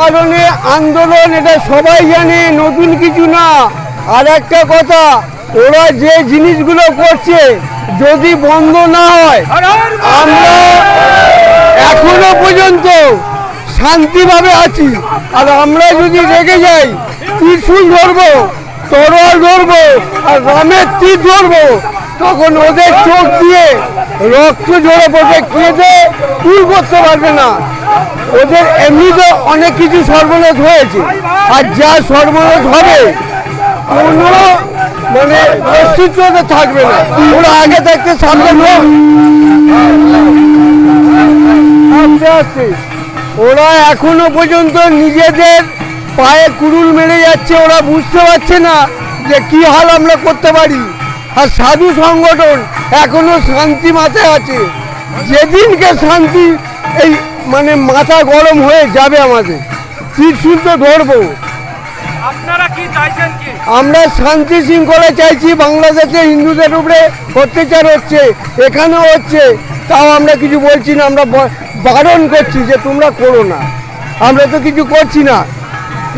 কারণে আন্দোলন, এটা সবাই জানে, নতুন কিছু না। আর একটা কথা, ওরা যে জিনিসগুলো করছে, যদি বন্ধ না হয়, আমরা এখনও পর্যন্ত শান্তিভাবে আছি। আর আমরা যদি রেগে যাই, ত্রিশূল ধরবো, তরোয়াল ধরবো, আর রামের তীর ধরবো, তখন ওদের চোখ দিয়ে রক্ত ঝরে পড়বে, কেঁদে তুল করতে পারবে না। ওদের এমনিতে অনেক কিছু সর্বনাশ হয়েছে। আর যা সর্বনাশ হবে, কোনো মানে অস্তিত্বতা থাকবে না। ওরা আগে থাকতে সামনে হোক আস্তে আস্তে ওরা এখনও পর্যন্ত নিজেদের পায়ে কুড়ুল মেরে যাচ্ছে, ওরা বুঝতে পারছে না যে কি হাল আমরা করতে পারি। আর সাধু সংগঠন এখনও শান্তি মাথায় আছে। যেদিনকে শান্তি এই মানে মাথা গরম হয়ে যাবে আমাদের। ত্রিশুল তো ধরবো। আপনারা কি চাইছেন কি? আমরা শান্তি শৃঙ্খলা চাইছি বাংলাদেশে হিন্দুদের উপরে অত্যাচার হচ্ছে এখানেও হচ্ছে। তাও আমরা কিছু বলছি না আমরা বারণ করছি যে তোমরা করো না। আমরা তো কিছু করছি না।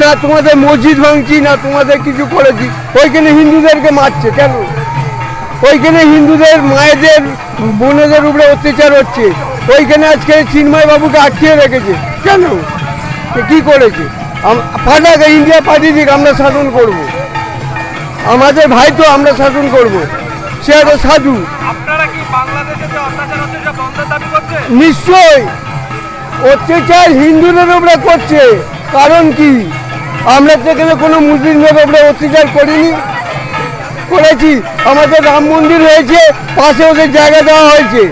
না তোমাদের মসজিদ ভাঙছি না তোমাদের কিছু করেছি। ওইখানে হিন্দুদেরকে মারছে কেন? ওইখানে হিন্দুদের মায়েদের বোনেদের উপরে অত্যাচার হচ্ছে। ওইখানে আজকে চিন্ময় বাবুকে আটকিয়ে রেখেছে। কেন? কি করেছে? পাঠাক ইন্ডিয়া পাঠিয়ে দিক আমরা শাসন করব। আমাদের ভাই তো আমরা শাসন করব। সে একটা সাধু। নিশ্চয় অত্যাচার হিন্দুদের উপরে করছে। কারণ কি? আমরা তো এখানে কোনো মুসলিমদের উপরে অত্যাচার করিনি। করেছি। আমাদের রাম মন্দির হয়েছে পাশে ওদের জায়গা দেওয়া হয়েছে।